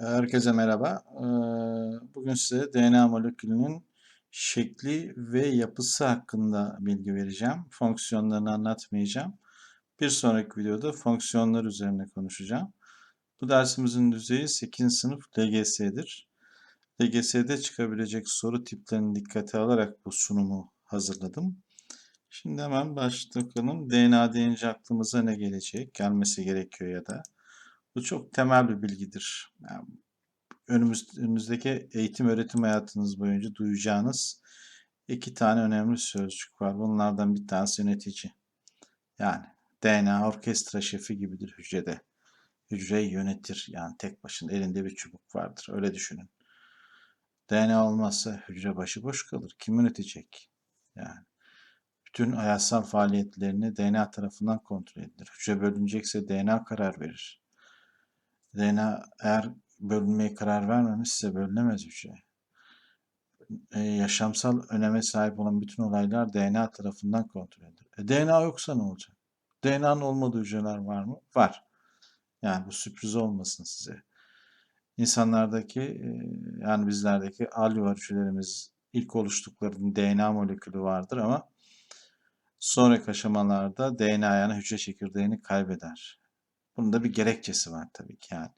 Herkese merhaba. Ee, Bugün size DNA molekülünün şekli ve yapısı hakkında bilgi vereceğim. Fonksiyonlarını anlatmayacağım. Bir sonraki videoda fonksiyonlar üzerine konuşacağım. Bu dersimizin düzeyi 8. sınıf LGS'dir. LGS'de çıkabilecek soru tiplerini dikkate alarak bu sunumu hazırladım. Şimdi hemen başlayalım. DNA deyince aklımıza ne gelecek? Gelmesi gerekiyor ya da. Bu çok temel bir bilgidir. Yani önümüz, önünüzdeki eğitim öğretim hayatınız boyunca duyacağınız iki tane önemli sözcük var. Bunlardan bir tanesi yönetici. Yani DNA orkestra şefi gibidir hücrede. Hücreyi yönetir. Yani tek başına elinde bir çubuk vardır. Öyle düşünün. DNA olmazsa hücre başıboş kalır. Kim yönetecek? Yani bütün hayatsal faaliyetlerini DNA tarafından kontrol edilir. Hücre bölünecekse DNA karar verir. DNA eğer bölünmeye karar vermemişse bölünemez hücre. Ee, yaşamsal öneme sahip olan bütün olaylar DNA tarafından kontrol edilir. E, DNA yoksa ne olacak? DNA'nın olmadığı hücreler var mı? Var. Yani bu sürpriz olmasın size. İnsanlardaki e, yani bizlerdeki alveolar hücrelerimiz ilk oluştuklarında DNA molekülü vardır ama sonraki aşamalarda DNA yani hücre çekirdeğini kaybeder. Bunun da bir gerekçesi var tabii ki yani.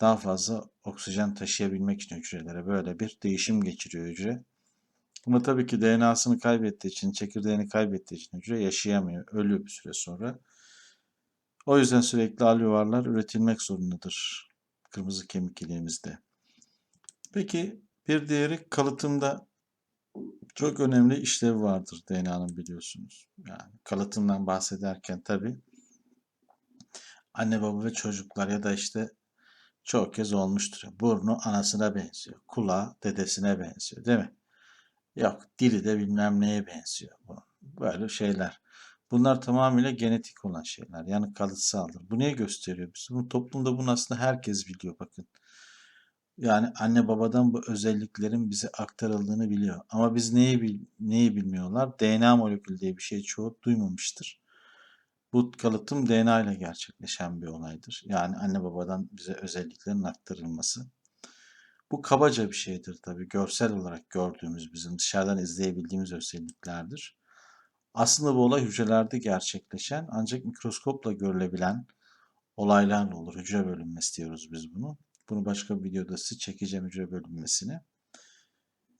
Daha fazla oksijen taşıyabilmek için hücrelere böyle bir değişim geçiriyor hücre. Ama tabii ki DNA'sını kaybettiği için, çekirdeğini kaybettiği için hücre yaşayamıyor, ölüyor bir süre sonra. O yüzden sürekli alveolarlar üretilmek zorundadır kırmızı kemik iliğimizde. Peki bir diğeri kalıtımda çok önemli işlevi vardır DNA'nın biliyorsunuz. Yani kalıtımdan bahsederken tabii anne baba ve çocuklar ya da işte çok kez olmuştur. Burnu anasına benziyor. Kulağı dedesine benziyor değil mi? Yok dili de bilmem neye benziyor. Böyle şeyler. Bunlar tamamıyla genetik olan şeyler. Yani kalıtsaldır. Bu neyi gösteriyor? Biz bu toplumda bunu aslında herkes biliyor bakın. Yani anne babadan bu özelliklerin bize aktarıldığını biliyor. Ama biz neyi neyi bilmiyorlar? DNA molekülü diye bir şey çoğu duymamıştır. Bu kalıtım DNA ile gerçekleşen bir olaydır. Yani anne babadan bize özelliklerin aktarılması. Bu kabaca bir şeydir tabii. Görsel olarak gördüğümüz, bizim dışarıdan izleyebildiğimiz özelliklerdir. Aslında bu olay hücrelerde gerçekleşen ancak mikroskopla görülebilen olaylarla olur. Hücre bölünmesi diyoruz biz bunu. Bunu başka bir videoda size çekeceğim hücre bölünmesini.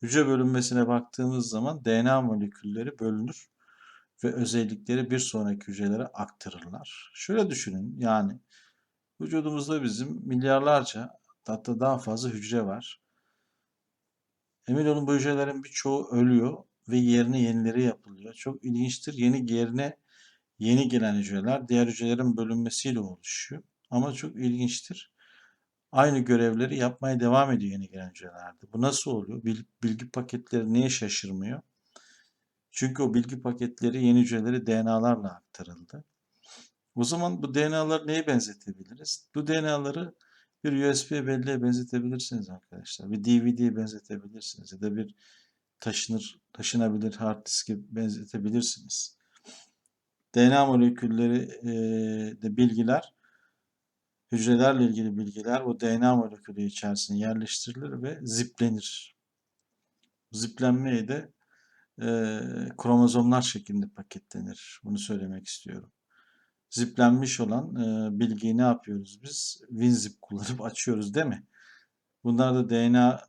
Hücre bölünmesine baktığımız zaman DNA molekülleri bölünür ve özellikleri bir sonraki hücrelere aktarırlar. Şöyle düşünün yani vücudumuzda bizim milyarlarca hatta daha fazla hücre var. Emin olun bu hücrelerin birçoğu ölüyor ve yerine yenileri yapılıyor. Çok ilginçtir. Yeni yerine yeni gelen hücreler diğer hücrelerin bölünmesiyle oluşuyor. Ama çok ilginçtir. Aynı görevleri yapmaya devam ediyor yeni gelen hücrelerde. Bu nasıl oluyor? Bilgi paketleri niye şaşırmıyor? Çünkü o bilgi paketleri yeni hücreleri DNA'larla aktarıldı. O zaman bu DNA'ları neye benzetebiliriz? Bu DNA'ları bir USB belleğe benzetebilirsiniz arkadaşlar. Bir DVD'ye benzetebilirsiniz ya da bir taşınır, taşınabilir hard diske benzetebilirsiniz. DNA molekülleri de bilgiler, hücrelerle ilgili bilgiler bu DNA molekülü içerisine yerleştirilir ve ziplenir. Ziplenmeyi de e, kromozomlar şeklinde paketlenir. Bunu söylemek istiyorum. Ziplenmiş olan e, bilgiyi ne yapıyoruz biz? WinZip kullanıp açıyoruz değil mi? Bunlar da DNA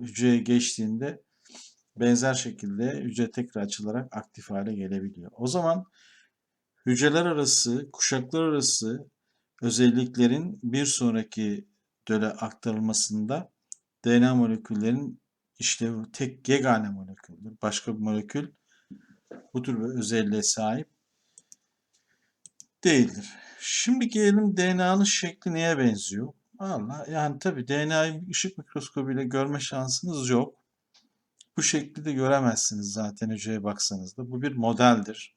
hücreye geçtiğinde benzer şekilde hücre tekrar açılarak aktif hale gelebiliyor. O zaman hücreler arası, kuşaklar arası özelliklerin bir sonraki döle aktarılmasında DNA moleküllerin işlevi tek yegane moleküldür. Başka bir molekül bu tür bir özelliğe sahip değildir. Şimdi gelelim DNA'nın şekli neye benziyor? Allah yani tabii DNA'yı ışık mikroskobuyla görme şansınız yok. Bu şekli de göremezsiniz zaten hücreye baksanız da. Bu bir modeldir.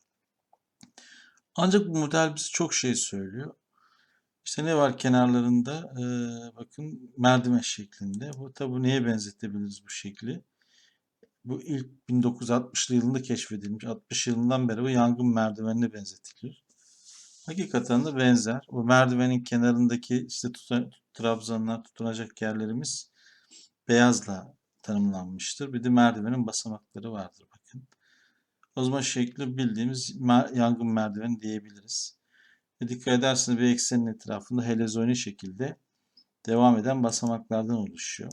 Ancak bu model bize çok şey söylüyor. İşte ne var kenarlarında? Ee, bakın merdiven şeklinde. Bu tabi neye benzetebiliriz bu şekli? Bu ilk 1960'lı yılında keşfedilmiş. 60 yılından beri bu yangın merdivenine benzetilir. Hakikaten de benzer. Bu merdivenin kenarındaki işte trabzanlar tutunacak yerlerimiz beyazla tanımlanmıştır. Bir de merdivenin basamakları vardır bakın. O zaman şekli bildiğimiz yangın merdiveni diyebiliriz. Ve dikkat ederseniz bir eksenin etrafında helezoni şekilde devam eden basamaklardan oluşuyor.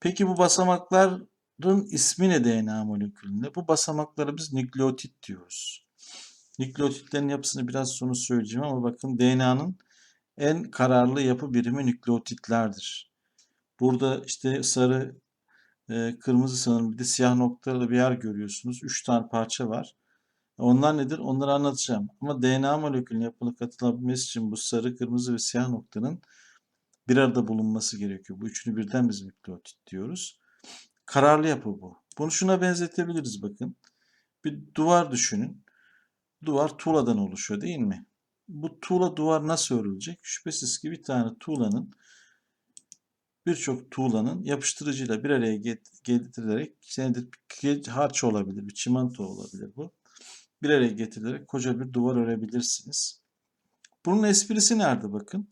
Peki bu basamakların ismi ne DNA molekülünde? Bu basamaklara biz nükleotit diyoruz. Nükleotitlerin yapısını biraz sonra söyleyeceğim ama bakın DNA'nın en kararlı yapı birimi nükleotitlerdir. Burada işte sarı, e, kırmızı sanırım bir de siyah noktalı bir yer görüyorsunuz. Üç tane parça var. Onlar nedir? Onları anlatacağım. Ama DNA molekülüne yapılı katılabilmesi için bu sarı, kırmızı ve siyah noktanın bir arada bulunması gerekiyor. Bu üçünü birden biz nükleotit diyoruz. Kararlı yapı bu. Bunu şuna benzetebiliriz bakın. Bir duvar düşünün. Duvar tuğladan oluşuyor değil mi? Bu tuğla duvar nasıl örülecek? Şüphesiz ki bir tane tuğlanın birçok tuğlanın yapıştırıcıyla bir araya get- getirilerek senedir harç olabilir, bir çimento olabilir bu. Bir araya getirilerek koca bir duvar örebilirsiniz. Bunun esprisi nerede bakın?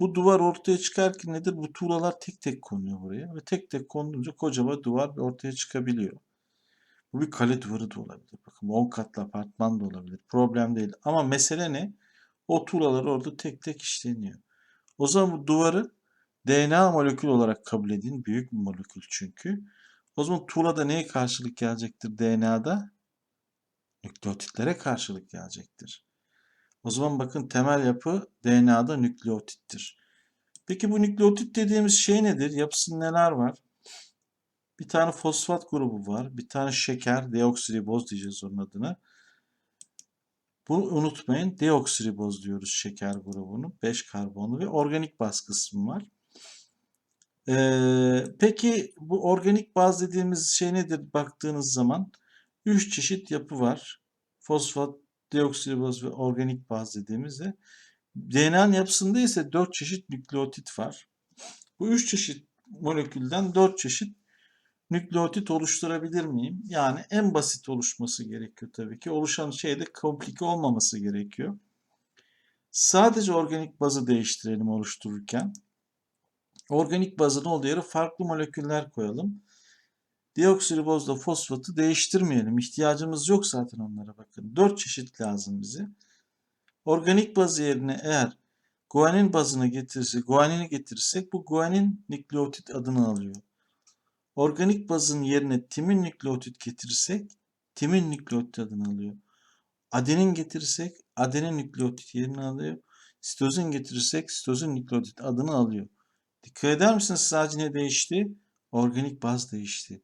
Bu duvar ortaya çıkarken nedir? Bu tuğlalar tek tek konuyor buraya ve tek tek konulunca kocaman duvar ortaya çıkabiliyor. Bu bir kale duvarı da olabilir. Bakın 10 katlı apartman da olabilir. Problem değil. Ama mesele ne? O tuğlalar orada tek tek işleniyor. O zaman bu duvarı DNA molekül olarak kabul edin. Büyük bir molekül çünkü. O zaman tuğlada neye karşılık gelecektir DNA'da? Nükleotitlere karşılık gelecektir. O zaman bakın temel yapı DNA'da nükleotittir. Peki bu nükleotit dediğimiz şey nedir? Yapısında neler var? Bir tane fosfat grubu var. Bir tane şeker, deoksiriboz diyeceğiz onun adına. Bunu unutmayın. Deoksiriboz diyoruz şeker grubunu. 5 karbonlu ve organik baz kısmı var. Ee, peki bu organik baz dediğimiz şey nedir baktığınız zaman? 3 çeşit yapı var. Fosfat, deoksiriboz ve organik baz dediğimizde. DNA'nın yapısında ise 4 çeşit nükleotit var. Bu 3 çeşit molekülden 4 çeşit nükleotit oluşturabilir miyim? Yani en basit oluşması gerekiyor tabii ki. Oluşan şey de komplike olmaması gerekiyor. Sadece organik bazı değiştirelim oluştururken. Organik bazın olduğu yere farklı moleküller koyalım. Deoksiribozla fosfatı değiştirmeyelim. İhtiyacımız yok zaten onlara bakın. 4 çeşit lazım bize. Organik bazı yerine eğer guanin bazını getirirsek, guanini getirirsek bu guanin nükleotit adını alıyor. Organik bazın yerine timin nükleotit getirirsek timin nükleotit adını alıyor. Adenin getirirsek adenin nükleotit yerini alıyor. Sitozin getirirsek sitozin nükleotit adını alıyor. Dikkat eder misiniz sadece ne değişti? Organik baz değişti.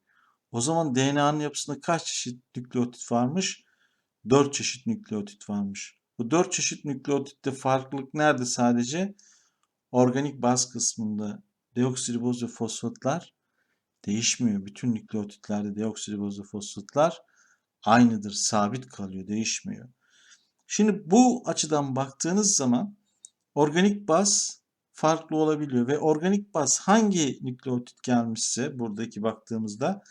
O zaman DNA'nın yapısında kaç çeşit nükleotit varmış? 4 çeşit nükleotit varmış. Bu 4 çeşit nükleotitte farklılık nerede sadece? Organik baz kısmında deoksiriboz ve fosfatlar değişmiyor. Bütün nükleotitlerde deoksiriboz ve fosfatlar aynıdır, sabit kalıyor, değişmiyor. Şimdi bu açıdan baktığınız zaman organik baz farklı olabiliyor ve organik baz hangi nükleotit gelmişse buradaki baktığımızda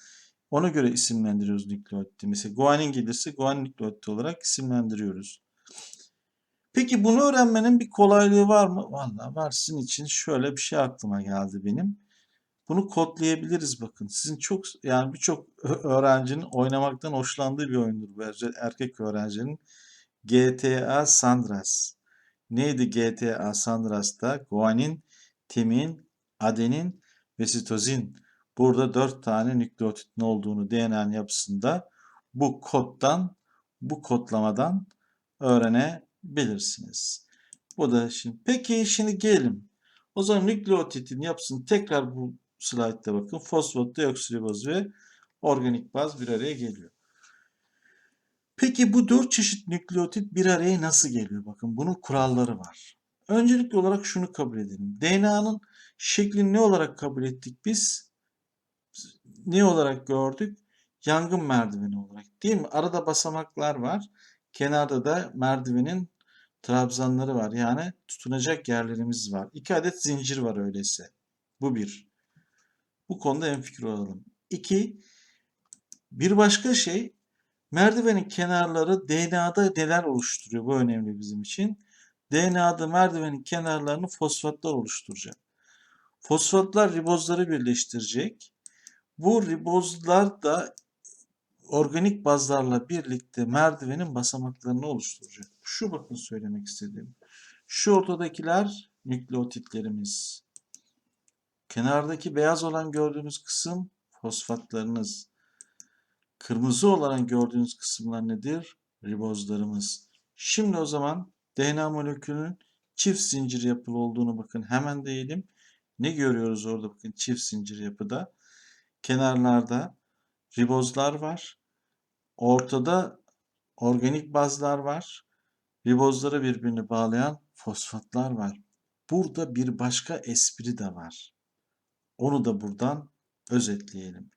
ona göre isimlendiriyoruz nükleotiti. Mesela guanin gelirse guanin nükleotiti olarak isimlendiriyoruz. Peki bunu öğrenmenin bir kolaylığı var mı? Vallahi var. Sizin için şöyle bir şey aklıma geldi benim. Bunu kodlayabiliriz bakın. Sizin çok yani birçok öğrencinin oynamaktan hoşlandığı bir oyundur bu erkek öğrencinin. GTA Sandras. Neydi GTA Sandras'ta? Guanin, timin, adenin ve sitozin. Burada dört tane nükleotitin olduğunu DNA'nın yapısında bu koddan, bu kodlamadan öğrenebilirsiniz. Bu da şimdi. Peki şimdi gelelim. O zaman nükleotitin yapısını tekrar bu slaytta bakın. Fosfat, deoksiriboz ve organik baz bir araya geliyor. Peki bu dört çeşit nükleotit bir araya nasıl geliyor? Bakın bunun kuralları var. Öncelikli olarak şunu kabul edelim. DNA'nın şeklini ne olarak kabul ettik biz? Ne olarak gördük? Yangın merdiveni olarak değil mi? Arada basamaklar var. Kenarda da merdivenin trabzanları var. Yani tutunacak yerlerimiz var. İki adet zincir var öyleyse. Bu bir. Bu konuda en fikir olalım. İki, bir başka şey merdivenin kenarları DNA'da neler oluşturuyor? Bu önemli bizim için. DNA'da merdivenin kenarlarını fosfatlar oluşturacak. Fosfatlar ribozları birleştirecek. Bu ribozlar da organik bazlarla birlikte merdivenin basamaklarını oluşturacak. Şu bakın söylemek istediğim. Şu ortadakiler nükleotitlerimiz. Kenardaki beyaz olan gördüğünüz kısım fosfatlarınız. Kırmızı olan gördüğünüz kısımlar nedir? Ribozlarımız. Şimdi o zaman DNA molekülünün çift zincir yapılı olduğunu bakın hemen değilim. Ne görüyoruz orada bakın çift zincir yapıda? Kenarlarda ribozlar var. Ortada organik bazlar var. Ribozları birbirine bağlayan fosfatlar var. Burada bir başka espri de var. Onu da buradan özetleyelim.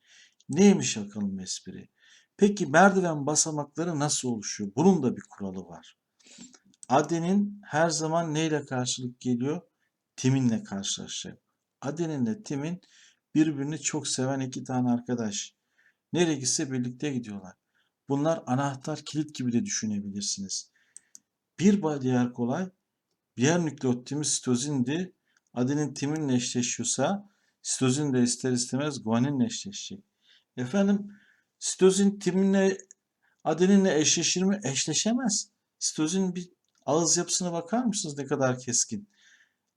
Neymiş bakalım espri? Peki merdiven basamakları nasıl oluşuyor? Bunun da bir kuralı var. Adenin her zaman neyle karşılık geliyor? Timinle karşılaşacak. Adeninle timin birbirini çok seven iki tane arkadaş. Nereye gitse birlikte gidiyorlar. Bunlar anahtar kilit gibi de düşünebilirsiniz. Bir diğer kolay diğer nükleotitimiz sitozindi. Adenin timinle eşleşiyorsa sitozin de ister istemez guaninle eşleşecek. Efendim sitozin timinle adeninle eşleşir mi? Eşleşemez. Sitozin bir ağız yapısına bakar mısınız ne kadar keskin?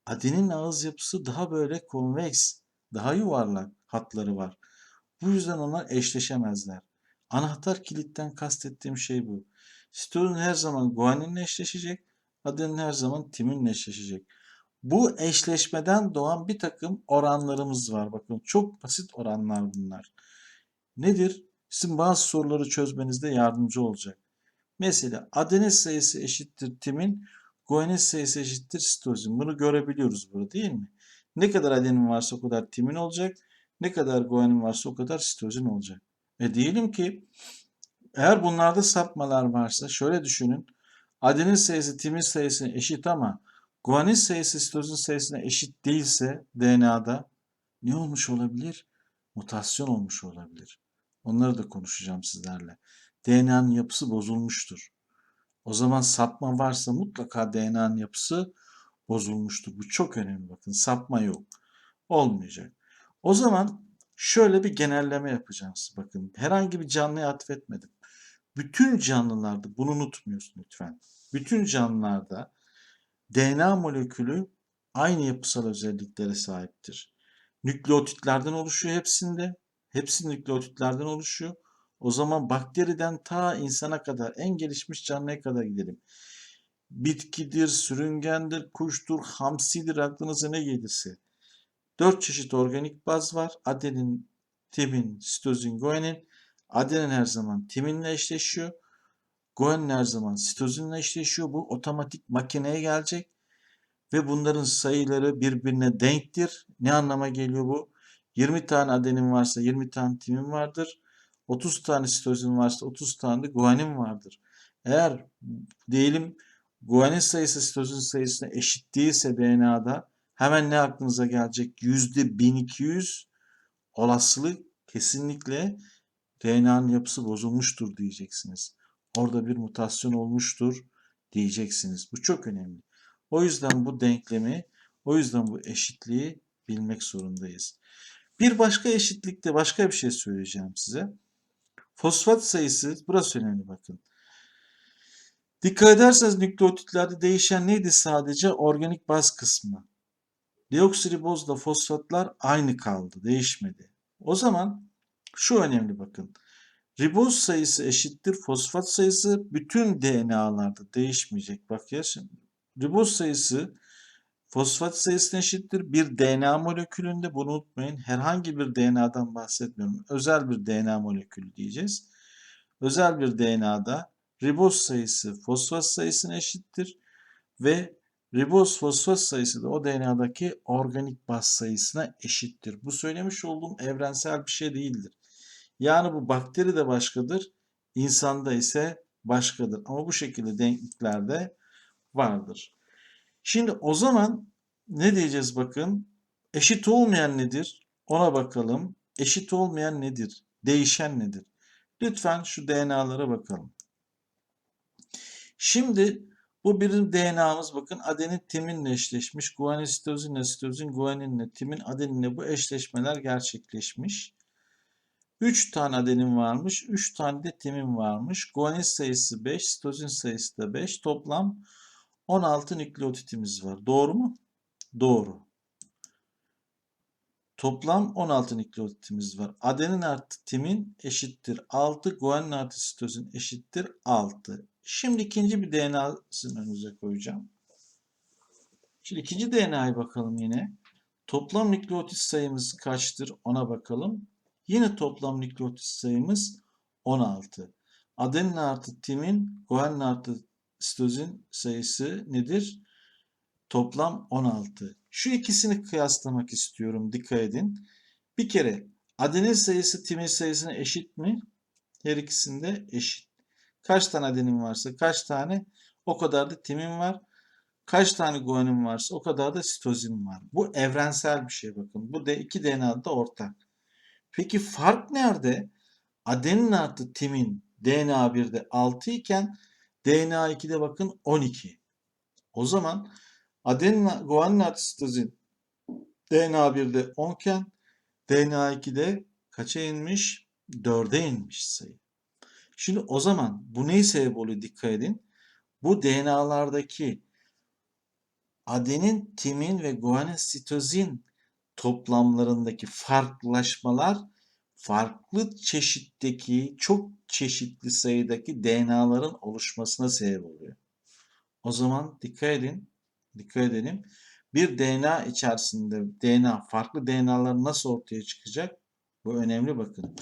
Adenin ağız yapısı daha böyle konveks, daha yuvarlak hatları var. Bu yüzden onlar eşleşemezler. Anahtar kilitten kastettiğim şey bu. Sitozin her zaman guaninle eşleşecek, adenin her zaman timinle eşleşecek. Bu eşleşmeden doğan bir takım oranlarımız var. Bakın çok basit oranlar bunlar. Nedir? Sizin bazı soruları çözmenizde yardımcı olacak. Mesela adenin sayısı eşittir timin, guanin sayısı eşittir sitozin. Bunu görebiliyoruz burada değil mi? Ne kadar adenin varsa o kadar timin olacak. Ne kadar guanin varsa o kadar sitozin olacak. E diyelim ki eğer bunlarda sapmalar varsa şöyle düşünün. Adenin sayısı timin sayısına eşit ama guanin sayısı sitozin sayısına eşit değilse DNA'da ne olmuş olabilir? Mutasyon olmuş olabilir. Onları da konuşacağım sizlerle. DNA'nın yapısı bozulmuştur. O zaman sapma varsa mutlaka DNA'nın yapısı bozulmuştur. Bu çok önemli bakın. Sapma yok. Olmayacak. O zaman şöyle bir genelleme yapacağız. Bakın herhangi bir canlıya atfetmedim. Bütün canlılarda bunu unutmuyorsun lütfen. Bütün canlılarda DNA molekülü aynı yapısal özelliklere sahiptir. Nükleotitlerden oluşuyor hepsinde. Hepsi nükleotitlerden oluşuyor. O zaman bakteriden ta insana kadar en gelişmiş canlıya kadar gidelim. Bitkidir, sürüngendir, kuştur, hamsidir aklınıza ne gelirse. Dört çeşit organik baz var. Adenin, timin, sitozin, guanin. Adenin her zaman timinle eşleşiyor. Guanin her zaman sitozinle eşleşiyor. Bu otomatik makineye gelecek. Ve bunların sayıları birbirine denktir. Ne anlama geliyor bu? 20 tane adenin varsa 20 tane timin vardır. 30 tane sitozin varsa 30 tane de guanin vardır. Eğer diyelim guanin sayısı sitozin sayısına eşit değilse DNA'da hemen ne aklınıza gelecek? %1200 olasılık kesinlikle DNA'nın yapısı bozulmuştur diyeceksiniz. Orada bir mutasyon olmuştur diyeceksiniz. Bu çok önemli. O yüzden bu denklemi, o yüzden bu eşitliği bilmek zorundayız. Bir başka eşitlikte başka bir şey söyleyeceğim size. Fosfat sayısı, burası önemli bakın. Dikkat ederseniz nükleotitlerde değişen neydi sadece? Organik baz kısmı. Deoksiribozla fosfatlar aynı kaldı, değişmedi. O zaman şu önemli bakın. Riboz sayısı eşittir fosfat sayısı bütün DNA'larda değişmeyecek. Bak ya şimdi. Riboz sayısı fosfat sayısına eşittir. Bir DNA molekülünde bunu unutmayın. Herhangi bir DNA'dan bahsetmiyorum. Özel bir DNA molekülü diyeceğiz. Özel bir DNA'da riboz sayısı fosfat sayısına eşittir ve riboz fosfat sayısı da o DNA'daki organik baz sayısına eşittir. Bu söylemiş olduğum evrensel bir şey değildir. Yani bu bakteri de başkadır, insanda ise başkadır. Ama bu şekilde denkliklerde vardır. Şimdi o zaman ne diyeceğiz bakın? Eşit olmayan nedir? Ona bakalım. Eşit olmayan nedir? Değişen nedir? Lütfen şu DNA'lara bakalım. Şimdi Bu bir DNA'mız bakın adenin timinle eşleşmiş. Guanin sitozin, sitozin, guaninle, timin, adeninle bu eşleşmeler gerçekleşmiş. 3 tane adenin varmış, 3 tane de timin varmış. Guanin sayısı 5, sitozin sayısı da 5. Toplam 16 nükleotitimiz var. Doğru mu? Doğru. Toplam 16 nükleotitimiz var. Adenin artı timin eşittir 6. Guanin artı sitozin eşittir 6. Şimdi ikinci bir DNA'sını önünüze koyacağım. Şimdi ikinci DNA'ya bakalım yine. Toplam nükleotit sayımız kaçtır ona bakalım. Yine toplam nükleotit sayımız 16. Adenin artı timin, guanin artı sitozin sayısı nedir? Toplam 16. Şu ikisini kıyaslamak istiyorum. Dikkat edin. Bir kere adenin sayısı timin sayısına eşit mi? Her ikisinde eşit. Kaç tane adenin varsa kaç tane o kadar da timin var. Kaç tane guanin varsa o kadar da sitozin var. Bu evrensel bir şey bakın. Bu da iki DNA'da ortak. Peki fark nerede? Adenin artı timin DNA 1'de 6 iken DNA 2'de bakın 12. O zaman adenin sitozin DNA 1'de 10 iken DNA 2'de kaça inmiş? 4'e inmiş sayı. Şimdi o zaman bu neyi sebep oluyor dikkat edin. Bu DNA'lardaki adenin, timin ve guanin sitozin toplamlarındaki farklılaşmalar farklı çeşitteki çok çeşitli sayıdaki DNA'ların oluşmasına sebep oluyor. O zaman dikkat edin, dikkat edelim. Bir DNA içerisinde DNA farklı DNA'lar nasıl ortaya çıkacak? Bu önemli bakın.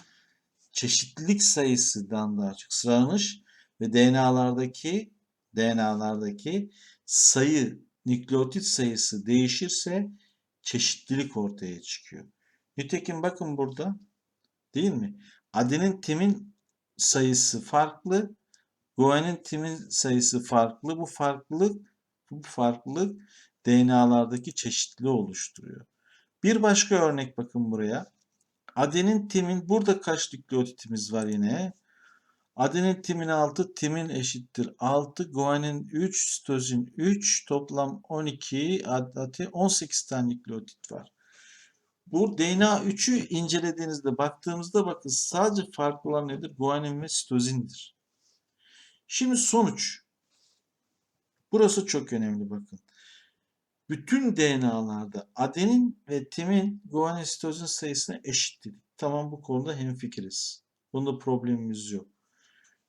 Çeşitlilik sayısından daha çok sıralanış ve DNA'lardaki DNA'lardaki sayı nükleotit sayısı değişirse çeşitlilik ortaya çıkıyor. Nitekim bakın burada değil mi? Adenin timin sayısı farklı, guanin timin sayısı farklı. Bu farklılık bu farklılık DNA'lardaki çeşitliliği oluşturuyor. Bir başka örnek bakın buraya. Adenin timin burada kaç nükleotitimiz var yine? Adenin timin 6, timin eşittir 6, guanin 3, sitozin 3, toplam 12, ati 18 tane nükleotit var. Bu DNA 3'ü incelediğinizde baktığımızda bakın sadece farklı olan nedir? Guanin ve sitozindir. Şimdi sonuç. Burası çok önemli bakın. Bütün DNA'larda adenin ve timin guanin sitozin sayısına eşittir. Tamam bu konuda hemfikiriz. Bunda problemimiz yok.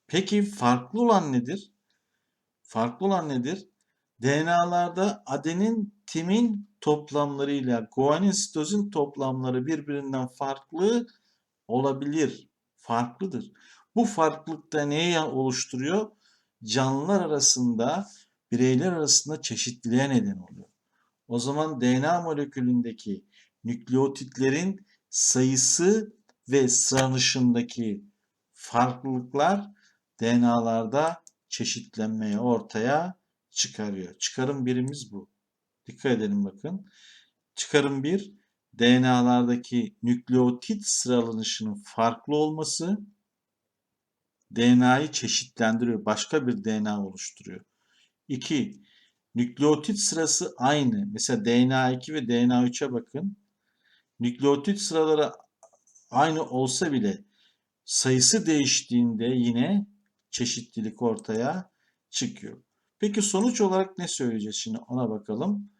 Peki farklı olan nedir? Farklı olan nedir? DNA'larda adenin, timin toplamlarıyla guanin, sitozin toplamları birbirinden farklı olabilir. Farklıdır. Bu farklılık da neyi oluşturuyor? Canlılar arasında, bireyler arasında çeşitliliğe neden oluyor. O zaman DNA molekülündeki nükleotitlerin sayısı ve sıranışındaki farklılıklar DNA'larda çeşitlenmeyi ortaya çıkarıyor. Çıkarım birimiz bu. Dikkat edelim bakın. Çıkarım bir DNA'lardaki nükleotit sıralanışının farklı olması DNA'yı çeşitlendiriyor. Başka bir DNA oluşturuyor. 2. Nükleotit sırası aynı. Mesela DNA2 ve DNA3'e bakın. Nükleotit sıraları aynı olsa bile sayısı değiştiğinde yine çeşitlilik ortaya çıkıyor. Peki sonuç olarak ne söyleyeceğiz şimdi ona bakalım.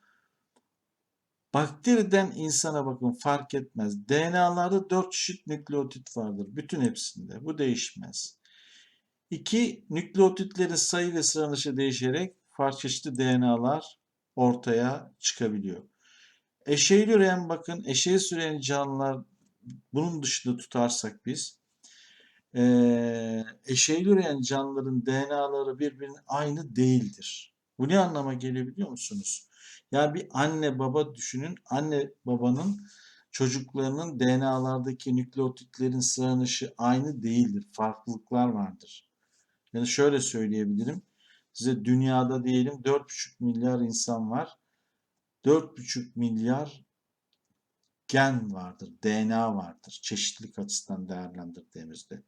Bakteriden insana bakın fark etmez. DNA'larda 4 çeşit nükleotit vardır. Bütün hepsinde. Bu değişmez. İki, nükleotitlerin sayı ve sıralanışı değişerek farklı çeşitli DNA'lar ortaya çıkabiliyor. Eşeğli üreyen bakın eşeği süreyen canlılar bunun dışında tutarsak biz e, eşeğli üreyen canlıların DNA'ları birbirinin aynı değildir. Bu ne anlama geliyor biliyor musunuz? Yani bir anne baba düşünün. Anne babanın çocuklarının DNA'lardaki nükleotitlerin sıranışı aynı değildir. Farklılıklar vardır. Yani şöyle söyleyebilirim. Size dünyada diyelim 4,5 milyar insan var. 4,5 milyar gen vardır, DNA vardır. Çeşitlilik açısından değerlendirdiğimizde.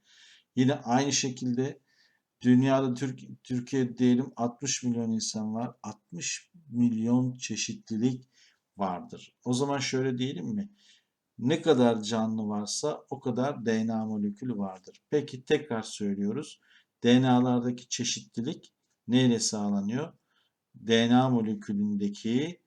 Yine aynı şekilde Dünyada Türk Türkiye diyelim 60 milyon insan var. 60 milyon çeşitlilik vardır. O zaman şöyle diyelim mi? Ne kadar canlı varsa o kadar DNA molekülü vardır. Peki tekrar söylüyoruz. DNA'lardaki çeşitlilik neyle sağlanıyor? DNA molekülündeki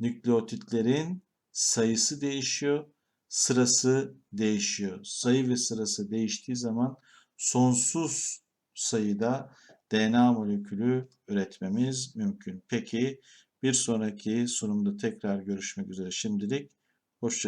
nükleotitlerin sayısı değişiyor, sırası değişiyor. Sayı ve sırası değiştiği zaman sonsuz sayıda DNA molekülü üretmemiz mümkün. Peki bir sonraki sunumda tekrar görüşmek üzere. Şimdilik hoşça